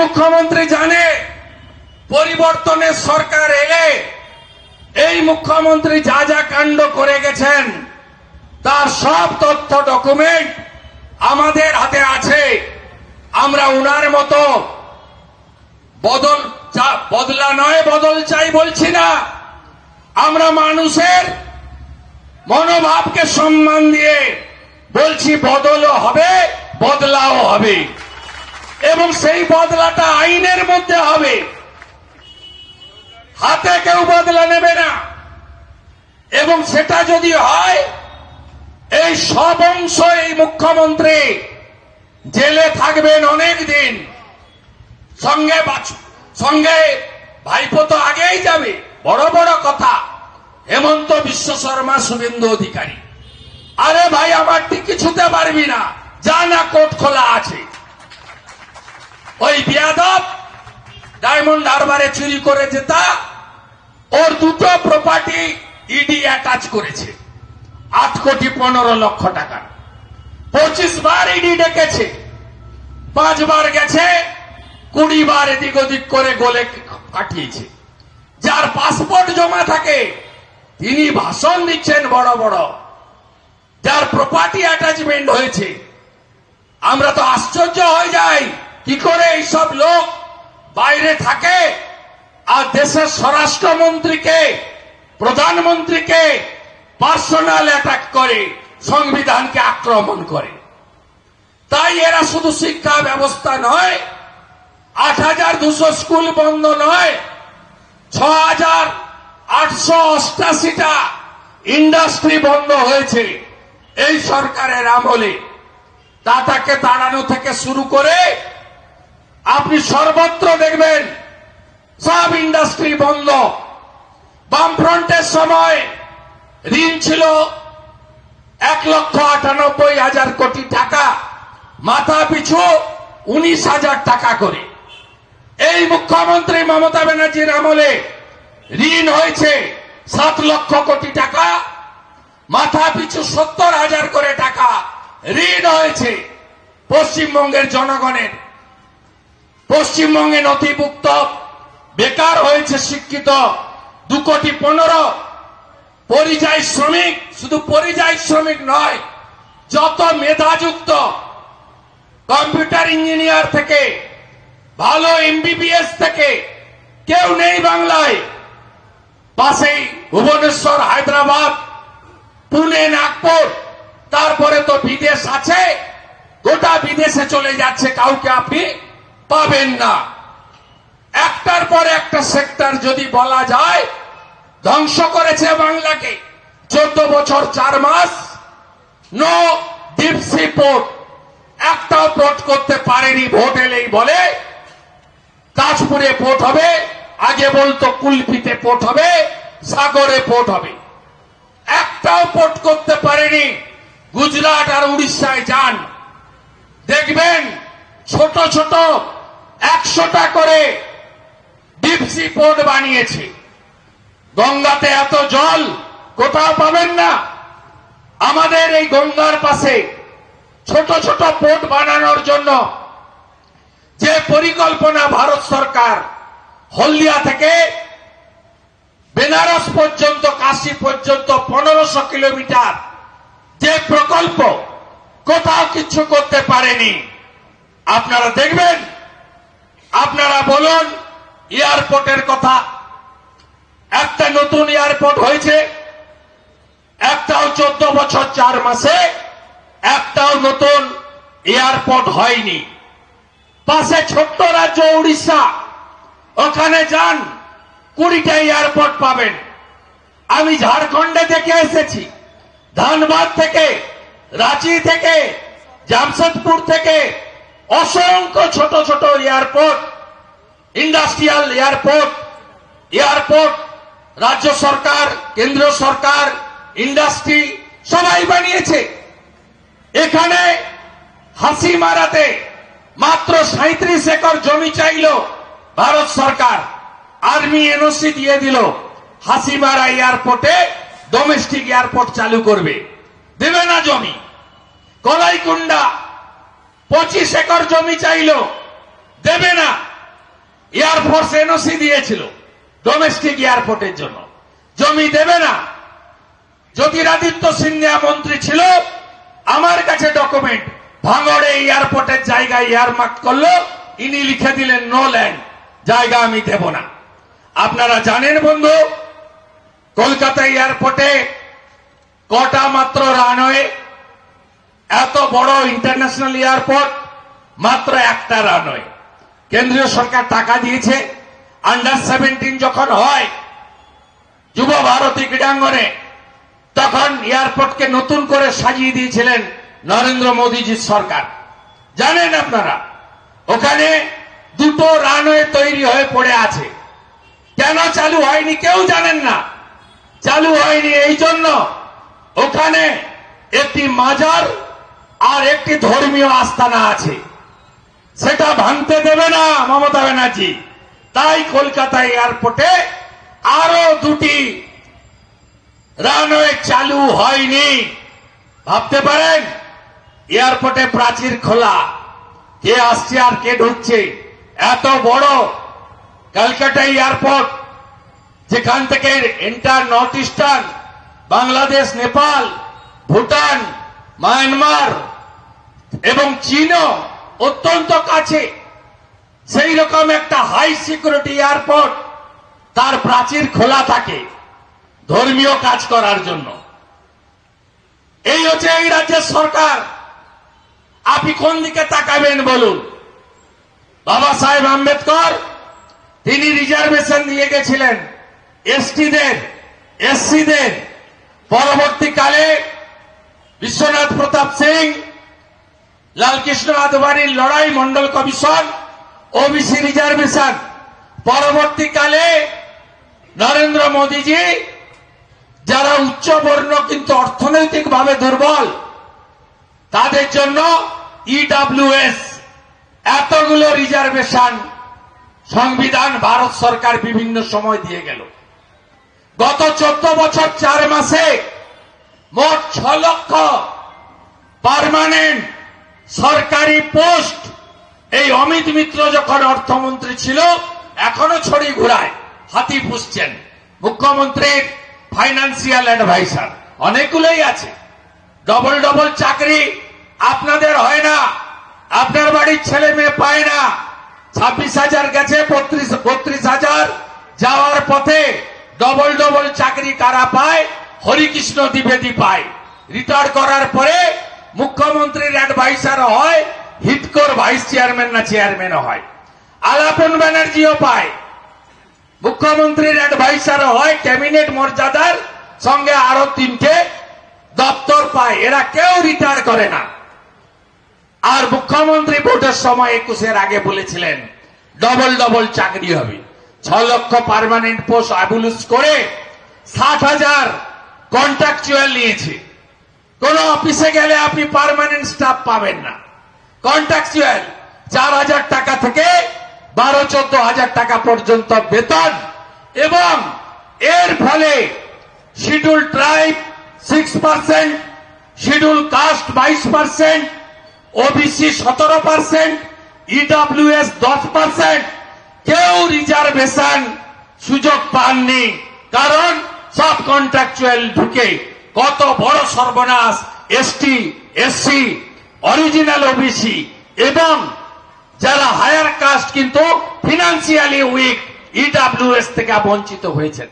মুখ্যমন্ত্রী জানে পরিবর্তনের সরকার এলে এই মুখ্যমন্ত্রী যা যা কাণ্ড করে গেছেন, তার সব তথ্য ডকুমেন্ট আমাদের হাতে আছে। আমরা উনার মতো বদল বদলা নয়, বদল চাই বলছি না। আমরা মানুষের মনোভাবকে সম্মান দিয়ে বলছি, বদলও হবে, বদলাও হবে। এবং সেই বদলাটা আইনের মধ্যে হবে। হাতে কেউ বদলা নেবে না। এবং সেটা যদি হয়, এই সব অংশ এই মুখ্যমন্ত্রী জেলে থাকবেন অনেক দিন। সঙ্গে সঙ্গে ভাইপো তো আগেই যাবে। বড় বড় কথা। হেমন্ত বিশ্ব শর্মা শুভেন্দু অধিকারী। আরে ভাই, আমার টিকি ছুতে পারবি না। যা না কোর্ট খোলা আছে। ওই বিয়াদব ডায়মন্ড হারবারে চুরি করে যেতা ওর দুটো প্রপার্টি ইডি অ্যাটাচ করেছে। আট কোটি পনেরো লক্ষ টাকা। পঁচিশ বার ইডি ডেকেছে। পাঁচবার গেছে, কুড়ি বার এদিক ওদিক করে গোলে কাটিয়েছে। যার পাসপোর্ট জমা থাকে, তিনি ভাষণ দিচ্ছেন বড় বড়। যার প্রপার্টি অ্যাটাচমেন্ট হয়েছে, আমরা তো আশ্চর্য হয়ে যাই। কি করে এইসব লোক বাইরে থাকে? আর দেশের স্বরাষ্ট্রমন্ত্রীকে, প্রধানমন্ত্রীকে পার্সোনাল অ্যাটাক করে, সংবিধানকে আক্রমণ করে। তাই এরা শুধু শিক্ষা ব্যবস্থা নয়, আট হাজার দুশো স্কুল বন্ধ নয়, ছ হাজার আটশো অষ্টাশিটা ইন্ডাস্ট্রি বন্ধ হয়েছে এই সরকারের আমলে। টাটাকে তাড়ানো থেকে শুরু করে আপনি সর্বত্র দেখবেন সব ইন্ডাস্ট্রি বন্ধ। বামফ্রন্টের সময় ঋণ ছিল এক লক্ষ আটানব্বই হাজার কোটি টাকা, মাথা পিছু উনিশ হাজার টাকা করে। এই মুখ্যমন্ত্রী মমতা ব্যানার্জির আমলে ঋণ হয়েছে সাত লক্ষ কোটি টাকা, মাথা পিছু সত্তর হাজার করে টাকা ঋণ হয়েছে পশ্চিমবঙ্গের জনগণের। পশ্চিমবঙ্গে নথিভুক্ত, বেকার হয়েছে শিক্ষিত, দু কোটি পনেরো। পরিযায়ী শ্রমিক, শুধু পরিযায়ী শ্রমিক নয়, যত মেধাযুক্ত, কম্পিউটার ইঞ্জিনিয়ার থেকে, ভালো এমবিবিএস থেকে, কেউ নেই বাংলায়। পাশেই ভুবনেশ্বর, হায়দ্রাবাদ, পুনে, নাগপুর, তারপরে তো বিদেশ আছে, গোটা বিদেশে চলে যাচ্ছে কাউকে আপনি পাবেন না। একটার পর একটা সেক্টর যদি বলা যায়, ধ্বংস করেছে বাংলাকে। চোদ্দ বছর চার মাস নো ডিপসি পোর্ট একটাও পোর্ট করতে পারেনি ভোট এলেই বলে, তাজপুরে পোর্ট হবে, আগে বলতো কুলপিতে পোর্ট হবে, সাগরে পোর্ট হবে। একটাও পোর্ট করতে পারেনি গুজরাট আর উড়িষ্যায় যান। দেখবেন, ছোট ছোট একশোটা করে ডিপসি পোর্ট বানিয়েছে। গঙ্গাতে এত জল কোথাও পাবেন না। আমাদের এই গঙ্গার পাশে ছোট ছোট পোর্ট বানানোর জন্য যে পরিকল্পনা ভারত সরকার হলদিয়া থেকে বেনারস পর্যন্ত, কাশী পর্যন্ত পনেরোশো কিলোমিটার যে প্রকল্প কোথাও কিছু করতে পারেনি। আপনারা দেখবেন আপনারা বলুন, এয়ারপোর্টের কথা। একটা নতুন এয়ারপোর্ট হয়েছে, একটাও চোদ্দ বছর চার মাসে, একটাও নতুন এয়ারপোর্ট হয়নি। পাশে ছোট্ট রাজ্য উড়িষ্যা, ওখানে যান, কুড়িটা এয়ারপোর্ট পাবেন। আমি ঝাড়খণ্ডে থেকে এসেছি, ধানবাদ থেকে, রাঁচি থেকে, জামশেদপুর থেকে অসংখ্য ছোট ছোট এয়ারপোর্ট, ইন্ডাস্ট্রিয়াল এয়ারপোর্ট এয়ারপোর্ট, রাজ্য সরকার কেন্দ্র সরকার, ইন্ডাস্ট্রি, সবাই বানিয়েছে। এখানে হাসি মারাতে মাত্র সাঁত্রিশ একর জমি চাইল ভারত সরকার। আর্মি এনওসি দিয়ে দিল হাসিমারা এয়ারপোর্টে ডোমেস্টিক এয়ারপোর্ট চালু করবে। দেবে না জমি। কলাইকুন্ডা পঁচিশ একর জমি চাইল। দেবে না। এয়ারফোর্স এনওসি দিয়েছিল ডোমেস্টিক এয়ারপোর্টের জন্য। জমি দেবে না। জ্যোতিরাদিত্য সিন্ধিয়া মন্ত্রী ছিল, আমার কাছে ডকুমেন্ট ভাঙড়ে এয়ারপোর্টের জায়গায় এয়ারমার্ক করল, ইনি লিখে দিলেন নো ল্যান্ড জায়গা আমি দেব না। আপনারা জানেন বন্ধু, কলকাতা এয়ারপোর্টে কটা মাত্র রানওয়ে এত বড় ইন্টারন্যাশনাল এয়ারপোর্ট মাত্র একটা রানওয়ে কেন্দ্রীয় সরকার টাকা দিয়েছে। আন্ডার সেভেন্টিন যখন হয়, যুব ভারতী ক্রীড়াঙ্গনে, তখন এয়ারপোর্টকে নতুন করে সাজিয়ে দিয়েছিলেন নরেন্দ্র মোদীজির সরকার। জানেন আপনারা, ওখানে দুটো রানওয়ে তৈরি হয়ে পড়ে আছে। কেন চালু হয়নি কেউ জানেন না। চালু হয়নি এই জন্য ওখানে একটি মাজার আর একটি ধর্মীয় আস্থানা আছে। সেটা ভাঙতে দেবে না মমতা ব্যানার্জি। তাই কলকাতা এয়ারপোর্টে আরও দুটি রানওয়ে চালু হয়নি। ভাবতে পারেন? এয়ারপোর্টে প্রাচীর খোলা। কে আসছে আর কে ঢুকছে? এত বড় ক্যালকাটা এয়ারপোর্ট, যেখান থেকে entire north eastern, Bangladesh, Nepal, Bhutan, Myanmar এবং চীনও অত্যন্ত কাছে সেই রকম একটা হাই সিকিউরিটি এয়ারপোর্ট তার প্রাচীর খোলা থাকে ধর্মীয় কাজ করার জন্য। এই হচ্ছে এই রাজ্যের সরকার। আপনি কোন দিকে তাকাবেন বলুন? বাবা সাহেব আম্বেদকর, তিনি রিজার্ভেশন দিয়ে গেছিলেন। এসটিদের, এসসিদের। পরবর্তীকালে বিশ্বনাথ প্রতাপ সিং লালকৃষ্ণ আদবানির লড়াই মন্ডল কমিশন ওবিসি রিজার্ভেশন। পরবর্তীকালে নরেন্দ্র মোদীজি, যারা উচ্চবর্ণ কিন্তু অর্থনৈতিকভাবে দুর্বল, তাদের জন্য ইডাব্লিউএস এতগুলো রিজার্ভেশন সংবিধান ভারত সরকার বিভিন্ন সময় দিয়ে গেল। গত চোদ্দ বছর চার মাসে মোট ছ লক্ষ পার্মানেন্ট সরকারি পোস্ট। এই অমিত মিত্র যখন অর্থমন্ত্রী ছিল, এখনও ছড়ি ঘুরায়, হাতি পুষছেন। মুখ্যমন্ত্রীর ফাইন্যান্সিয়াল অ্যাডভাইসার অনেকগুলোই আছে। ডবল ডবল চাকরি আপনাদের হয় না। আপনার বাড়ির ছেলে মেয়ে পায় না। ছাব্বিশ হাজার গেছে, বত্রিশ বত্রিশ হাজার। যাওয়ার পথে ডবল ডবল চাকরি কারা পায়? হরিকৃষ্ণ দ্বিবেদী পায়। রিটায়ার করার পরে মুখ্যমন্ত্রীর অ্যাডভাইসার হয় হিটকোর ভাইস চেয়ারম্যান না চেয়ারম্যান হয়। আলাপন ব্যানার্জিও পায়। মুখ্যমন্ত্রীর অ্যাডভাইসার হয় ক্যাবিনেট মর্যাদার সঙ্গে আরও তিনটে দপ্তর পায়। এরা কেউ রিটায়ার করে না। আর মুখ্যমন্ত্রী ভোটের সময় একুশের আগে বলেছিলেন ডবল ডবল চাকরি হবে। ছ লক্ষ পার্মানেন্ট পোস্ট আবুলুস করে ষাট হাজার কন্ট্রাকচুয়াল নিয়েছে। কোন অফিসে গেলে আপনি পার্মানেন্ট স্টাফ পাবেন না। কন্ট্রাকচুয়াল চার হাজার টাকা থেকে বারো, চোদ্দ হাজার টাকা পর্যন্ত বেতন এবং এর ফলে schedule tribe six percent schedule caste বাইশ পার্সেন্ট ওবিসি সতেরো পার্সেন্ট ইডাব্লিউএস দশ পার্সেন্ট কেউ রিজার্ভেশন সুযোগ পাননি, কারণ সব কন্ট্রাকচুয়াল ঢুকে। কত বড় সর্বনাশ এসটি এসসি অরিজিনাল ওবিসি এবং যারা হায়ার কাস্ট কিন্তু ফিনান্সিয়ালি উইক ইডাব্লিউএস থেকে বঞ্চিত হয়েছেন।